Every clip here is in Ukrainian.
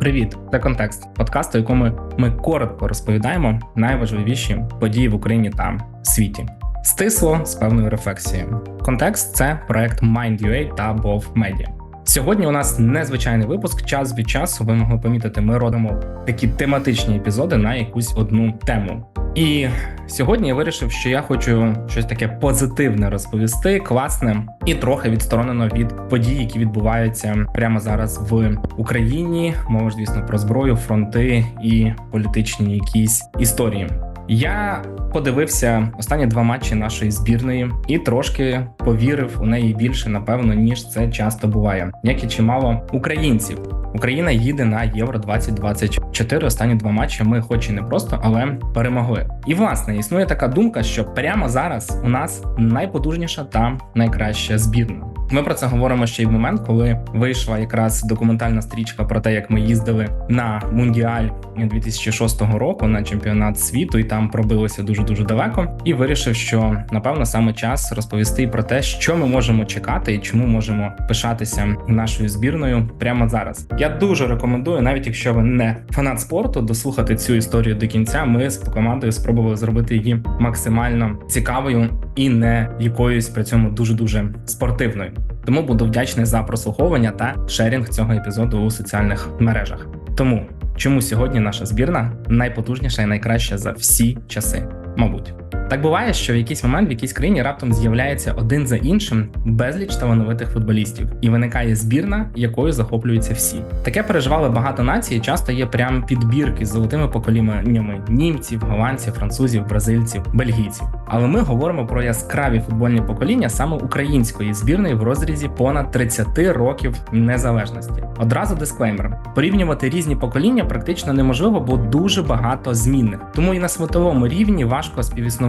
Привіт, це контекст подкасту, в якому ми коротко розповідаємо найважливіші події в Україні та світі. Стисло з певною рефлексією. Контекст це проект Mind.ua та Bov Media. Сьогодні у нас незвичайний випуск. Час від часу ви могли помітити, ми родимо такі тематичні епізоди на якусь одну тему. І сьогодні я вирішив, що я хочу щось таке позитивне розповісти, класне і трохи відсторонено від подій, які відбуваються прямо зараз в Україні. Мова ж, звісно, про зброю, фронти і політичні якісь історії. Я подивився останні два матчі нашої збірної і трошки повірив у неї більше, напевно, ніж це часто буває, як і чимало українців. Україна їде на Євро 2024 Останні два матчі ми, хоч і не просто, але перемогли. І власне існує така думка, що прямо зараз у нас найпотужніша та найкраща збірна. Ми про це говоримо ще й в момент, коли вийшла якраз документальна стрічка про те, як ми їздили на мундіаль 2006 року на чемпіонат світу, і там пробилися дуже дуже далеко. І вирішив, що напевно саме час розповісти про те, що ми можемо чекати і чому можемо пишатися нашою збірною прямо зараз. Я дуже рекомендую, навіть якщо ви не фанат спорту, дослухати цю історію до кінця. Ми з командою спробували зробити її максимально цікавою і не якоюсь при цьому дуже дуже спортивною. Тому буду вдячний за прослуховування та шерінг цього епізоду у соціальних мережах. Тому чому сьогодні наша збірна найпотужніша і найкраща за всі часи, мабуть. Так буває, що в якийсь момент в якійсь країні раптом з'являється один за іншим безліч талановитих футболістів, і виникає збірна, якою захоплюються всі. Таке переживали багато націй. Часто є прям підбірки з золотими поколіннями німців, голландців, французів, бразильців, бельгійців. Але ми говоримо про яскраві футбольні покоління саме української збірної в розрізі понад 30 років незалежності. Одразу дисклеймер: порівнювати різні покоління практично неможливо, бо дуже багато змінних. Тому і на світовому рівні важко співіснувати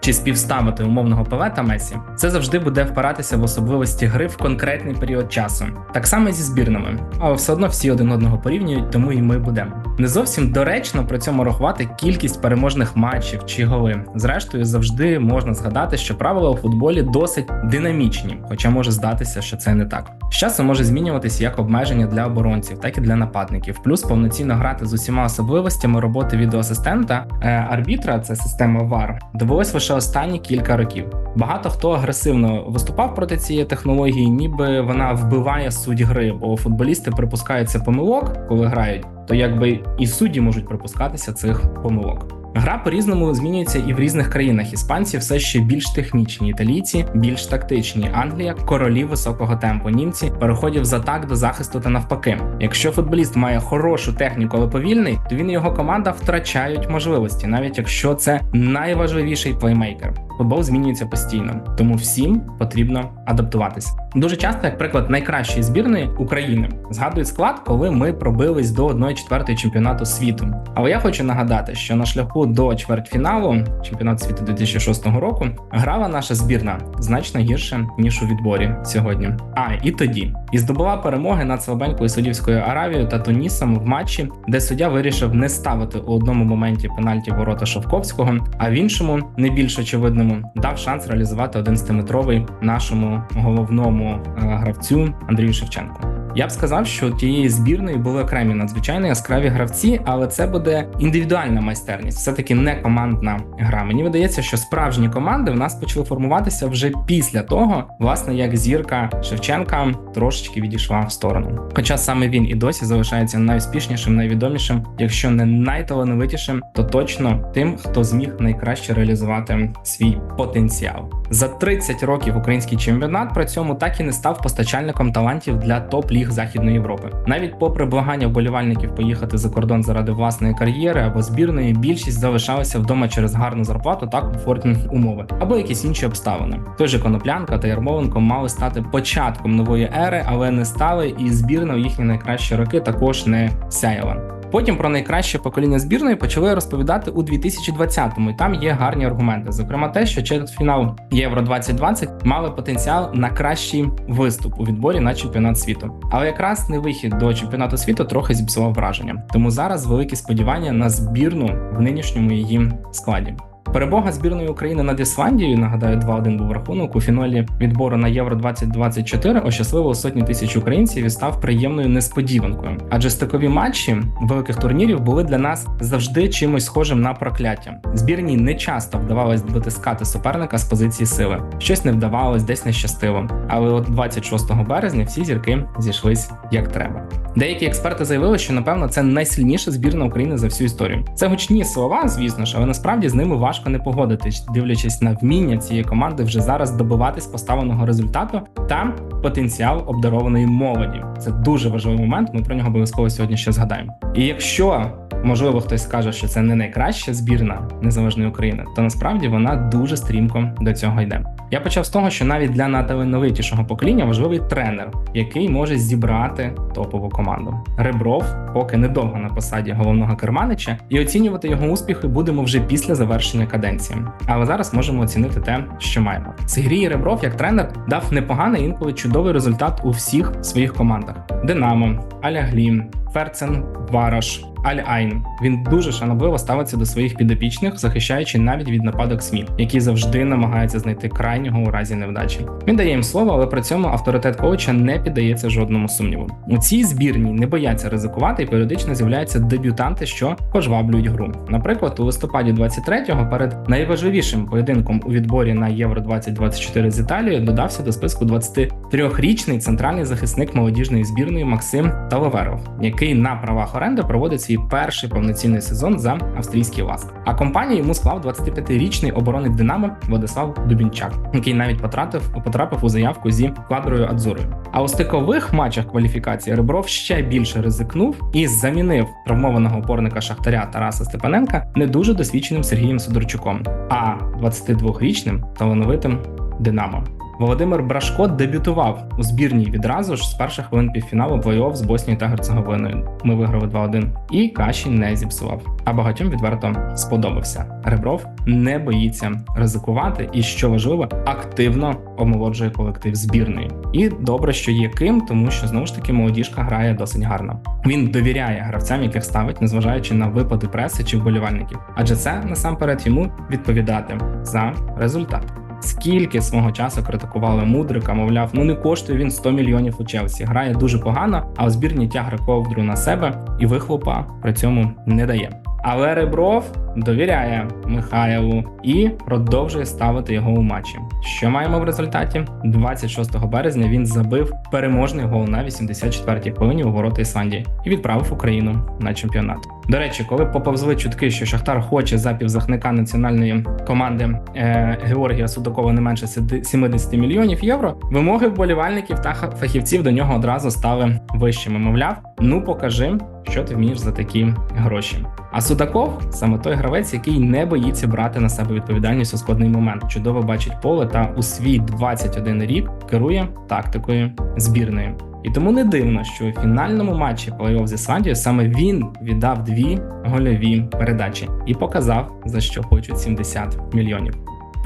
чи співставити умовного Пеле Месі. Це завжди буде впиратися в особливості гри в конкретний період часу. Так само зі збірними, але все одно всі один одного порівнюють, тому і ми будемо. Не зовсім доречно при цьому рахувати кількість переможних матчів чи голи. Зрештою, завжди можна згадати, що правила у футболі досить динамічні, хоча може здатися, що це не так. З часом може змінюватися як обмеження для оборонців, так і для нападників. Плюс повноцінно грати з усіма особливостями роботи відеоасистента е, арбітра, це система VAR, довелось лише останні кілька років. Багато хто агресивно виступав проти цієї технології, ніби вона вбиває суть гри, бо футболісти припускаються помилок, коли грають, то якби і судді можуть припускатися цих помилок. Гра по-різному змінюється і в різних країнах. Іспанці все ще більш технічні, італійці більш тактичні. Англія королі високого темпу. Німці переходять з атак до захисту та навпаки. Якщо футболіст має хорошу техніку, але повільний, то він і його команда втрачають можливості, навіть якщо це найважливіший плеймейкер. Футбол змінюється постійно, тому всім потрібно адаптуватися. Дуже часто, як приклад найкращої збірної України, згадують склад, коли ми пробились до 1-4 чемпіонату світу. Але я хочу нагадати, що на шляху до чвертьфіналу чемпіонату світу 2006 року грала наша збірна значно гірше ніж у відборі сьогодні. А і тоді і здобула перемоги над слабенькою Саудівською Аравією та Тунісом в матчі, де суддя вирішив не ставити у одному моменті пенальті ворота Шовковського, а в іншому, не більш очевидному, дав шанс реалізувати 11-метровий нашому головному е, гравцю Андрію Шевченку. Я б сказав, що тієї збірної були окремі надзвичайно яскраві гравці, але це буде індивідуальна майстерність, все таки не командна гра. Мені видається, що справжні команди в нас почали формуватися вже після того, власне, як зірка Шевченка трошечки відійшла в сторону. Хоча саме він і досі залишається найуспішнішим, найвідомішим, якщо не найталановитішим, то точно тим, хто зміг найкраще реалізувати свій потенціал. За 30 років український чемпіонат при цьому так і не став постачальником талантів для топ-ліг Західної Європи. Навіть попри благання вболівальників поїхати за кордон заради власної кар'єри або збірної, більшість залишалася вдома через гарну зарплату та комфортні умови, або якісь інші обставини. Той же Коноплянка та Ярмоленко мали стати початком нової ери, але не стали, і збірна в їхні найкращі роки також не сяяла. Потім про найкраще покоління збірної почали розповідати у 2020-му, і Там є гарні аргументи. Зокрема, те, що четвертьфінал Євро 2020 мали потенціал на кращий виступ у відборі на чемпіонат світу. Але якраз не вихід до чемпіонату світу трохи зіпсував враження. Тому зараз великі сподівання на збірну в нинішньому її складі. Перемога збірної України над Ісландією, нагадаю, 2-1 був рахунок у фіналі відбору на Євро 2024 ощасливо сотні тисяч українців і став приємною несподіванкою. Адже стикові матчі великих турнірів були для нас завжди чимось схожим на прокляття. Збірній не часто вдавалось дотискати суперника з позиції сили. Щось не вдавалось, десь не щастило. Але от 26 березня всі зірки зійшлись як треба. Деякі експерти заявили, що напевно це найсильніша збірна України за всю історію. Це гучні слова, звісно ж, але насправді з ними важко не погодитись, дивлячись на вміння цієї команди вже зараз добиватись поставленого результату та потенціал обдарованої молоді. Це дуже важливий момент. Ми про нього обов'язково сьогодні ще згадаємо. І якщо можливо хтось скаже, що це не найкраща збірна незалежної України, то насправді вона дуже стрімко до цього йде. Я почав з того, що навіть для найталановитішого покоління важливий тренер, який може зібрати топову команду. Ребров поки недовго на посаді головного керманича, і оцінювати його успіхи будемо вже після завершення каденції. Але зараз можемо оцінити те, що маємо. Сергій Ребров, як тренер, дав непоганий інколи чудовий результат у всіх своїх командах: Динамо, Аляглім, Ферцен, Вараш. Аль-Айн він дуже шанобливо ставиться до своїх підопічних, захищаючи навіть від нападок СМІ, які завжди намагаються знайти крайнього у разі невдачі. Він дає їм слово, але при цьому авторитет коуча не піддається жодному сумніву. У цій збірній не бояться ризикувати і періодично з'являються дебютанти, що пожваблюють гру. Наприклад, у листопаді 23-го перед найважливішим поєдинком у відборі на Євро 2024 з Італією додався до списку 23-річний центральний захисник молодіжної збірної Максим Таловеров, який на правах оренди проводить свій перший повноцінний сезон за австрійський ласк. А компанію йому склав 25-річний оборонник Динамо Владислав Дубінчак, який навіть потрапив потрапив у заявку зі квадрою Адзурою. А у стикових матчах кваліфікації Ребров ще більше ризикнув і замінив травмованого опорника Шахтаря Тараса Степаненка не дуже досвідченим Сергієм Сидорчуком, а 22-річним талановитим Динамо. Володимир Брашко дебютував у збірній відразу ж з перших хвилин півфіналу плей-офф з Боснією та Герцеговиною. Ми виграли 2-1. І каші не зіпсував. А багатьом відверто сподобався. Ребров не боїться ризикувати і, що важливо, активно омолоджує колектив збірної. І добре, що є ким, тому що знову ж таки молодіжка грає досить гарно. Він довіряє гравцям, яких ставить, незважаючи на випади преси чи вболівальників, адже це насамперед йому відповідати за результат. Скільки свого часу критикували мудрика, мовляв, ну не коштує він 100 мільйонів у Челсі. Грає дуже погано, а у збірні тягне ковдру на себе і вихлопа при цьому не дає. Але Ребров довіряє Михайлу і продовжує ставити його у матчі. Що маємо в результаті? 26 березня він забив переможний гол на 84-й хвилині у ворота Ісландії і відправив Україну на чемпіонат. До речі, коли поповзли чутки, що Шахтар хоче за півзахника національної команди е, Георгія Судакова не менше 70 мільйонів євро, вимоги вболівальників та фахівців до нього одразу стали вищими. Мовляв, ну покажи, що ти вмієш за такі гроші. А Судаков саме той гравець, який не боїться брати на себе відповідальність у складний момент, чудово бачить поле та у свій 21 рік керує тактикою збірної. І тому не дивно, що у фінальному матчі плей-офф з Ісландією саме він віддав дві гольові передачі і показав за що хочуть 70 мільйонів.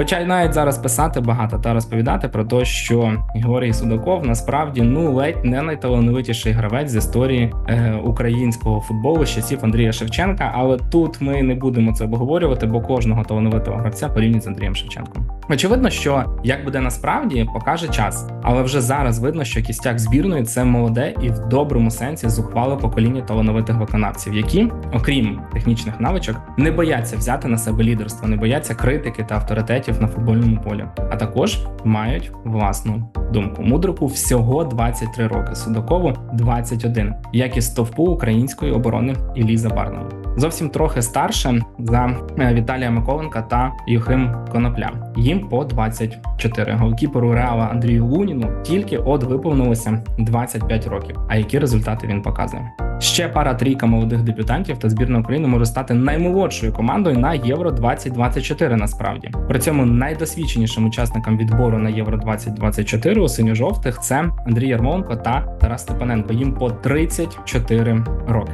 Починають зараз писати багато та розповідати про те, що Георгій Судаков насправді ну ледь не найталановитіший гравець з історії е, українського футболу з часів Андрія Шевченка. Але тут ми не будемо це обговорювати, бо кожного талановитого гравця порівнюють з Андрієм Шевченком. Очевидно, що як буде насправді, покаже час, але вже зараз видно, що кістяк збірної це молоде і в доброму сенсі зухвале покоління талановитих виконавців, які, окрім технічних навичок, не бояться взяти на себе лідерство, не бояться критики та авторитетів на футбольному полі, а також мають власну думку. Мудрику всього 23 роки, Судакову 21, як і стовпу української оборони Іллі Забарного. Зовсім трохи старше за Віталія Миколенка та Юхим Конопля. Їм по 24. Голкіперу Реала Андрію Луніну тільки от виповнилося 25 років. А які результати він показує? Ще пара трійка молодих дебютантів та збірна України може стати наймолодшою командою на Євро 2024 Насправді при цьому найдосвідченішим учасникам відбору на Євро 2024 у синьо-жовтих це Андрій Ярмоленко та Тарас Степаненко. Їм по 34 роки.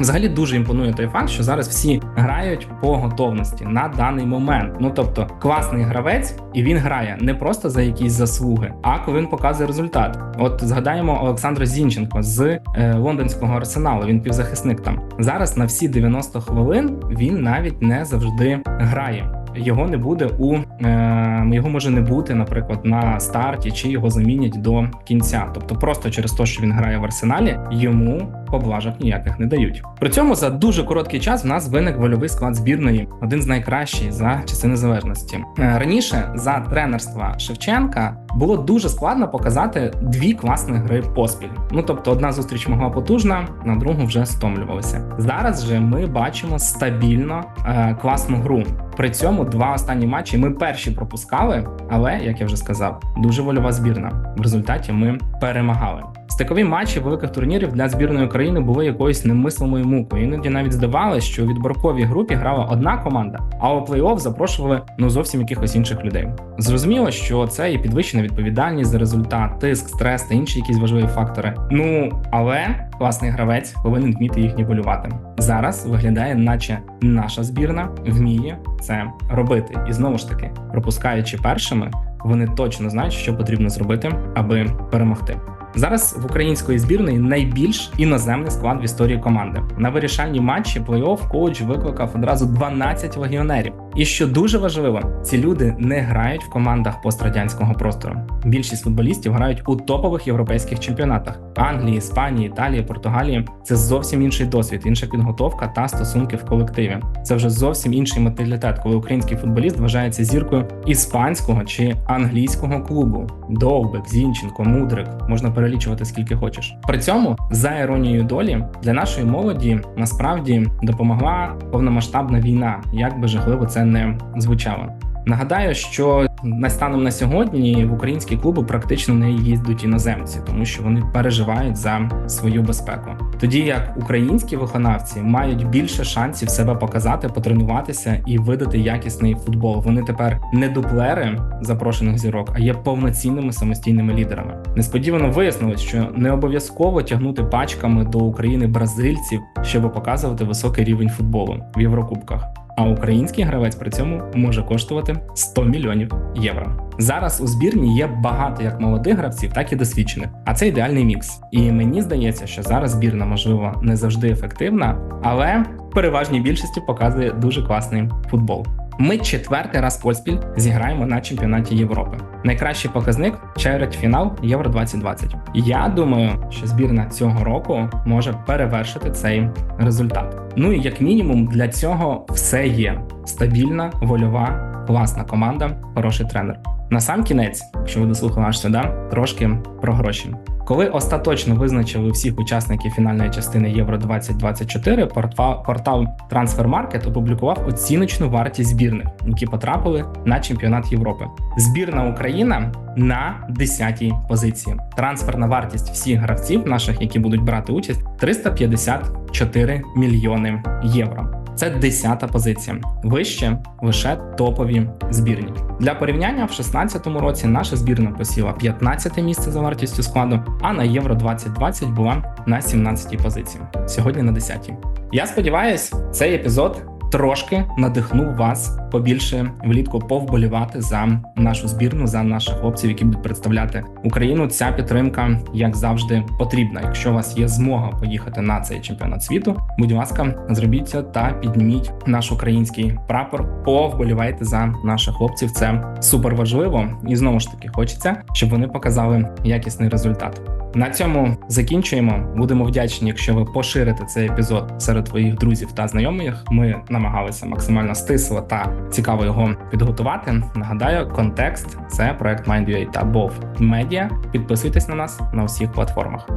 Взагалі дуже імпонує той факт, що зараз всі грають по готовності на даний момент. Ну тобто, класний гравець, і він грає не просто за якісь заслуги, а коли він показує результат. От згадаємо Олександра Зінченко з е, лондонського арсеналу. Він півзахисник там зараз на всі 90 хвилин він навіть не завжди грає. його не буде у е, його може не бути, наприклад, на старті, чи його замінять до кінця. Тобто, просто через те, що він грає в арсеналі, йому поблажок ніяких не дають. При цьому за дуже короткий час в нас виник вольовий склад збірної, один з найкращих за часи незалежності. Е, Раніше за тренерства Шевченка було дуже складно показати дві класні гри поспіль. Ну тобто, одна зустріч могла потужна, на другу вже стомлювалися. Зараз же ми бачимо стабільно е, класну гру. При цьому два останні матчі ми перші пропускали, але як я вже сказав, дуже вольова збірна. В результаті ми перемагали. Стикові матчі великих турнірів для збірної України були якоюсь немислимою мукою. Іноді навіть здавалося, що у відборковій групі грала одна команда, а у плей-офф запрошували ну зовсім якихось інших людей. Зрозуміло, що це і підвищена відповідальність за результат, тиск, стрес та інші якісь важливі фактори. Ну але класний гравець повинен вміти їх нівелювати. Зараз виглядає, наче наша збірна вміє це робити, і знову ж таки, пропускаючи першими, вони точно знають, що потрібно зробити, аби перемогти. Зараз в української збірної найбільш іноземний склад в історії команди. На вирішальні матчі плей-офф коуч викликав одразу 12 легіонерів. І що дуже важливо, ці люди не грають в командах пострадянського простору. Більшість футболістів грають у топових європейських чемпіонатах Англії, Іспанії, Італії, Португалії. Це зовсім інший досвід, інша підготовка та стосунки в колективі. Це вже зовсім інший менталітет, коли український футболіст вважається зіркою іспанського чи англійського клубу. Довбик, Зінченко, Мудрик можна перелічувати скільки хочеш. При цьому, за іронією долі, для нашої молоді насправді допомогла повномасштабна війна, як би жахливо це не звучало. Нагадаю, що на станом на сьогодні в українські клуби практично не їздять іноземці, тому що вони переживають за свою безпеку. Тоді як українські виконавці мають більше шансів себе показати, потренуватися і видати якісний футбол. Вони тепер не дуплери запрошених зірок, а є повноцінними самостійними лідерами. Несподівано вияснилось, що не обов'язково тягнути пачками до України бразильців, щоб показувати високий рівень футболу в Єврокубках. А український гравець при цьому може коштувати 100 мільйонів євро. Зараз у збірні є багато як молодих гравців, так і досвідчених. А це ідеальний мікс. І мені здається, що зараз збірна можливо не завжди ефективна, але в переважній більшості показує дуже класний футбол. Ми четвертий раз поспіль зіграємо на чемпіонаті Європи. Найкращий показник чвертьфінал Євро 2020. Я думаю, що збірна цього року може перевершити цей результат. Ну і як мінімум для цього все є: стабільна, вольова, класна команда, хороший тренер. На сам кінець, якщо ви дослухали аж сюди, трошки про гроші. Коли остаточно визначили всіх учасників фінальної частини Євро 2024, портфа- портал Transfermarkt опублікував оціночну вартість збірних, які потрапили на чемпіонат Європи. Збірна Україна на 10-й позиції. Трансферна вартість всіх гравців наших, які будуть брати участь, 354 мільйони євро. Це 10-та позиція. Вище лише топові збірні. Для порівняння в 2016 році наша збірна посіла 15 місце за вартістю складу, а на Євро 2020 була на 17-й позиції. Сьогодні на 10-й. Я сподіваюся, цей епізод трошки надихнув вас побільше влітку повболівати за нашу збірну, за наших хлопців, які будуть представляти Україну. Ця підтримка, як завжди, потрібна. Якщо у вас є змога поїхати на цей чемпіонат світу, будь ласка, зробіть це та підніміть наш український прапор. Повболівайте за наших хлопців. Це супер важливо, і знову ж таки хочеться, щоб вони показали якісний результат. На цьому закінчуємо. Будемо вдячні, якщо ви поширите цей епізод серед твоїх друзів та знайомих. Ми намагалися максимально стисло та цікаво його підготувати. Нагадаю, контекст це проект MindUA та BOV Media. Підписуйтесь на нас на усіх платформах.